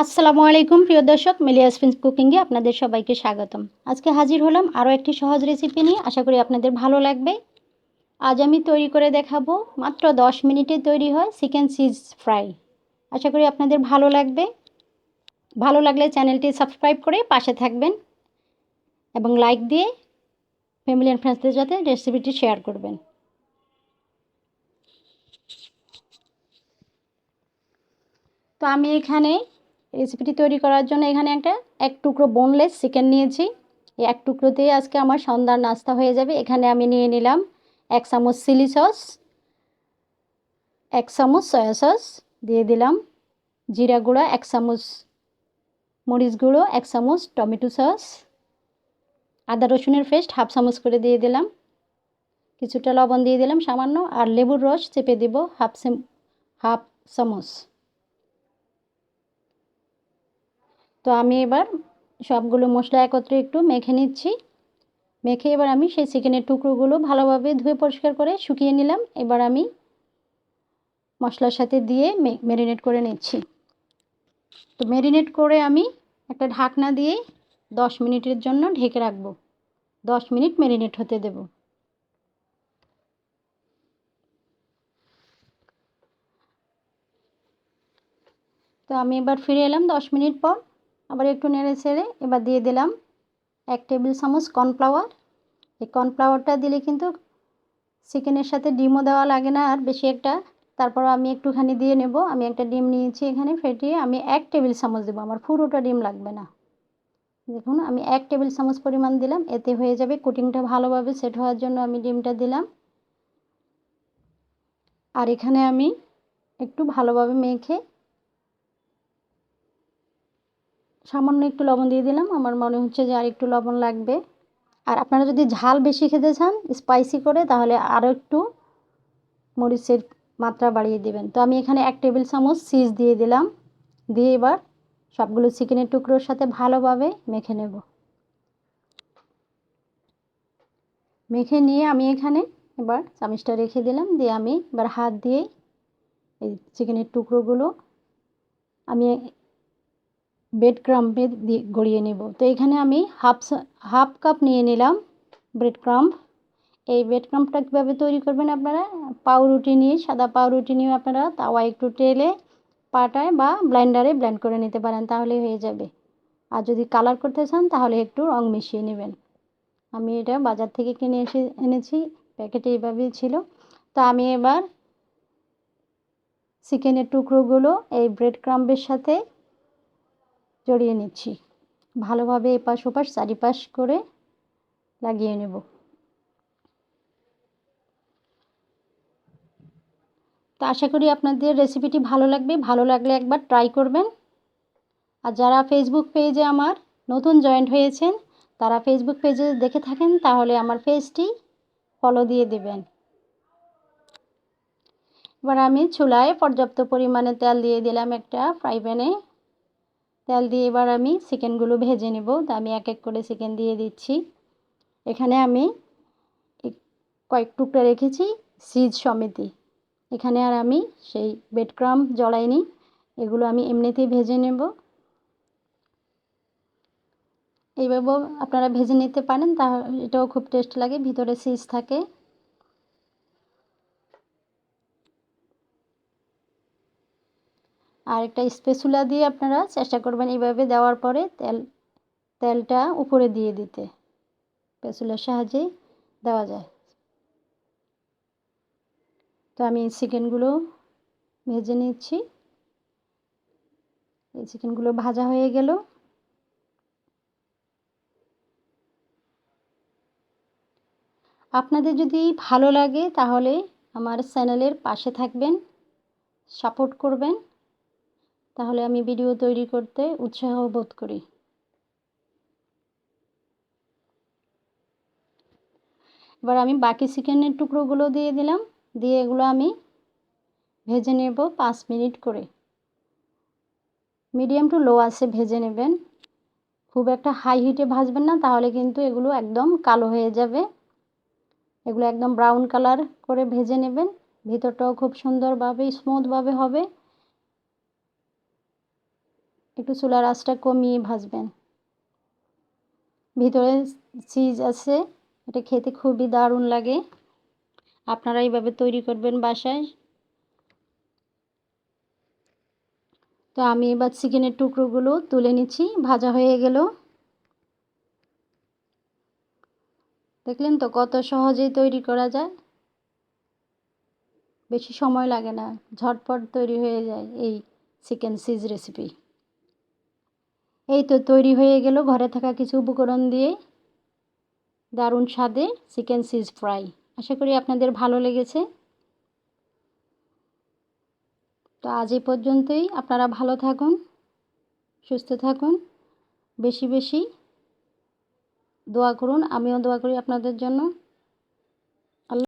আসসালামু আলাইকুম, প্রিয় দর্শক। মিলিয়া স্পিন্স কুকিংয়ে আপনাদের সবাইকে স্বাগতম। আজকে হাজির হলাম আরও একটি সহজ রেসিপি নিয়ে। আশা করি আপনাদের ভালো লাগবে। আজ আমি তৈরি করে দেখাবো মাত্র দশ মিনিটে তৈরি হয় চিকেন চিজ ফ্রাই। আশা করি আপনাদের ভালো লাগবে। ভালো লাগলে চ্যানেলটি সাবস্ক্রাইব করে পাশে থাকবেন এবং লাইক দিয়ে ফ্যামিলি অ্যান্ড ফ্রেন্ডসদের সাথে রেসিপিটি শেয়ার করবেন। তো আমি এখানে রেসিপিটি তৈরি করার জন্য এখানে একটা এক টুকরো বোনলেস চিকেন নিয়েছি। এই এক টুকরোতেই আজকে আমার সন্ধ্যার নাস্তা হয়ে যাবে। এখানে আমি নিয়ে নিলাম এক চামচ চিলি সস এক চামচ সয়া সস দিয়ে দিলাম জিরা গুঁড়া, এক চামচ মরিচ গুঁড়ো, এক চামচ টমেটো সস আদা রসুনের পেস্ট হাফ চামচ করে দিয়ে দিলাম। কিছুটা লবণ দিয়ে দিলাম সামান্য, আর লেবুর রস চেপে দেব হাফ হাফ চামচ। তো আমি এবার সবগুলো মশলা একত্রে একটু মেখে নিচ্ছি। মেখে এবার আমি সেই চিকেনের টুকরোগুলো ভালোভাবে ধুয়ে পরিষ্কার করে শুকিয়ে নিলাম। এবার আমি মশলার সাথে দিয়ে ম্যারিনেট করে নিচ্ছি। তো ম্যারিনেট করে আমি একটা ঢাকনা দিয়ে দশ মিনিটের জন্য ঢেকে রাখব। দশ মিনিট ম্যারিনেট হতে দেব। তো আমি এবার ফিরে এলাম দশ মিনিট পর। আবার একটু নেড়ে ছেড়ে এবার দিয়ে দিলাম এক টেবিল চামচ কর্নফ্লাওয়ার। এই কর্নফ্লাওয়ারটা দিলে কিন্তু চিকেনের সাথে ডিমও দেওয়া লাগে না আর বেশি একটা। তারপর আমি একটুখানি দিয়ে নেব। আমি একটা ডিম নিয়েছি এখানে, ফেটিয়ে আমি এক টেবিল চামচ দেবো। আমার পুরোটা ডিম লাগবে না। দেখুন, আমি এক টেবিল চামচ পরিমাণ দিলাম। এতে হয়ে যাবে কুটিংটা ভালোভাবে সেট হওয়ার জন্য আমি ডিমটা দিলাম। আর এখানে আমি একটু ভালোভাবে মেখে সামান্য একটু লবণ দিয়ে দিলাম। আমার মনে হচ্ছে যে আর একটু লবণ লাগবে। আর আপনারা যদি ঝাল বেশি খেতে চান স্পাইসি করে, তাহলে আরও একটু মরিচের মাত্রা বাড়িয়ে দেবেন। তো আমি এখানে এক টেবিল চামচ চিজ দিয়ে দিলাম। দিয়ে এবার সবগুলো চিকেনের টুকরোর সাথে ভালোভাবে মেখে নেব। মেখে নিয়ে আমি এখানে এবার চামিচটা রেখে দিলাম। দিয়ে আমি এবার হাত দিয়ে এই চিকেনের টুকরোগুলো আমি ব্রেড ক্রাম্পে দিয়ে গড়িয়ে নেব। তো এখানে আমি হাফ হাফ কাপ নিয়ে নিলাম ব্রেড ক্রাম্প এই ব্রেড ক্রাম্পটা কীভাবে তৈরি করবেন আপনারা? পাউরুটি নিয়ে, সাদা পাউরুটি নিয়ে আপনারা তাওয়া একটু টেলে, পাটায় বা ব্লেন্ডারে ব্লেন্ড করে নিতে পারেন তাহলে হয়ে যাবে। আর যদি কালার করতে চান, তাহলে একটু রং মিশিয়ে নেবেন। আমি এটা বাজার থেকে কিনে এসে, এনেছি, প্যাকেটে এইভাবেই ছিল। তো আমি এবার চিকেনের টুকরোগুলো এই ব্রেড ক্রাম্পের সাথে জড়িয়ে নিচ্ছি। ভালোভাবে এপাশ ওপাশ, চারিপাশ করে লাগিয়ে নেব। তো আশা করি আপনাদের রেসিপিটি ভালো লাগবে। ভালো লাগলে একবার ট্রাই করবেন। আর যারা ফেসবুক পেজে আমার নতুন জয়েন্ট হয়েছেন, তারা ফেসবুক পেজে দেখে থাকেন, তাহলে আমার পেজটি ফলো দিয়ে দেবেন। এবার আমি চুলায় পর্যাপ্ত পরিমাণে তেল দিয়ে দিলাম একটা ফ্রাই প্যানে তেল দিয়ে এবার আমি চিকেনগুলো ভেজে নেব। তা আমি এক এক করে চিকেন দিয়ে দিচ্ছি। এখানে আমি কয়েক টুকরা রেখেছি সিজ সমিতি। এখানে আর আমি সেই বেড ক্রাম জড়াইনি, এগুলো আমি এমনিতেই ভেজে নেব। এইভাবেও আপনারা ভেজে নিতে পারেন তা এটাও খুব টেস্ট লাগে, ভিতরে সিজ থাকে। আর একটা স্পেসুলা দিয়ে আপনারা চেষ্টা করবেন এইভাবে দেওয়ার পরে তেল, তেলটা উপরে দিয়ে দিতে। স্পেসুলার সাহায্যেই দেওয়া যায়। তো আমি চিকেনগুলো ভেজে নিচ্ছি। এই চিকেনগুলো ভাজা হয়ে গেল। আপনাদের যদি ভালো লাগে তাহলে আমার চ্যানেলের পাশে থাকবেন, সাপোর্ট করবেন। তাহলে আমি ভিডিও তৈরি করতে উৎসাহ বোধ করি। এবার আমি বাকি চিকেনের টুকরোগুলো দিয়ে দিলাম। দিয়ে এগুলো আমি ভেজে নেব পাঁচ মিনিট করে। মিডিয়াম টু লো আছে ভেজে নেবেন। খুব একটা হাই হিটে ভাজবেন না, তাহলে কিন্তু এগুলো একদম কালো হয়ে যাবে। এগুলো একদম ব্রাউন কালার করে ভেজে নেবেন। ভিতরটাও খুব সুন্দরভাবে, স্মুথভাবে হবে। একটু চুলার আঁচটা কমিয়ে ভাজবেন। ভিতরে চিজ আছে, এটা খেতে খুবই দারুণ লাগে। আপনারা এইভাবে তৈরি করবেন বাসায়। তো আমি এবার চিকেনের টুকরোগুলো তুলে নিচ্ছি, ভাজা হয়ে গেল। দেখলেন তো কত সহজেই তৈরি করা যায়। বেশি সময় লাগে না, ঝটপট তৈরি হয়ে যায় এই চিকেন সিজ রেসিপি এই তো তৈরি হয়ে গেল। ঘরে থাকা কিছু উপকরণ দিয়ে দারুণ স্বাদে চিকেন সিজ ফ্রাই। আশা করি আপনাদের ভালো লেগেছে। তো আজ এই পর্যন্তই। আপনারা ভালো থাকুন, সুস্থ থাকুন, বেশি বেশি দোয়া করুন। আমিও দোয়া করি আপনাদের জন্য।